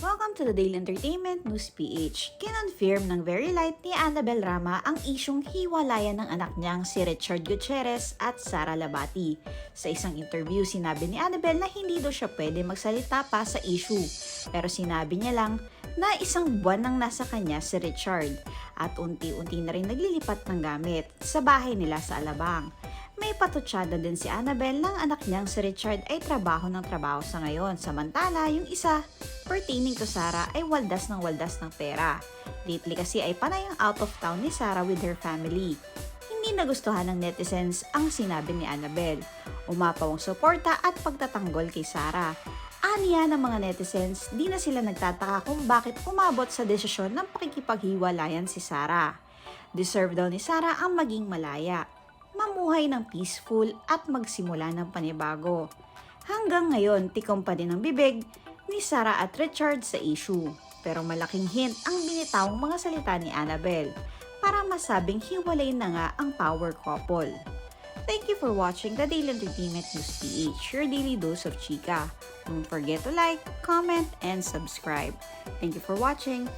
Welcome to the Daily Entertainment News PH. Kinonfirm ng Very Light ni Annabel Rama ang isyong hiwalayan ng anak niyang si Richard Gutierrez at Sara Labati. Sa isang interview, sinabi ni Annabel na hindi daw siya pwede magsalita pa sa issue. Pero sinabi niya lang na isang buwan nang nasa kanya si Richard at unti-unti na rin naglilipat ng gamit sa bahay nila sa Alabang. May patutsada din si Annabel ng anak niyang si Richard ay trabaho ng trabaho sa ngayon. Samantala, yung isa, pertaining to Sarah, ay waldas ng waldas ng pera. Lately kasi ay panay ang out of town ni Sarah with her family. Hindi nagustuhan ng netizens ang sinabi ni Annabel. Umapaw ang suporta at pagtatanggol kay Sarah. Aniya ng mga netizens, di na sila nagtataka kung bakit umabot sa desisyon ng pakikipaghiwalayan si Sarah. Deserve daw ni Sarah ang maging malaya mamuhay ng peaceful at magsimula ng panibago. Hanggang ngayon, tikom pa din ang bibig ni Sarah at Richard sa issue. Pero malaking hint ang binitawang mga salita ni Annabel para masabing hiwalay na nga ang power couple. Thank you for watching the Daily Entertainment News PH, your daily dose of chika. Don't forget to like, comment, and subscribe. Thank you for watching.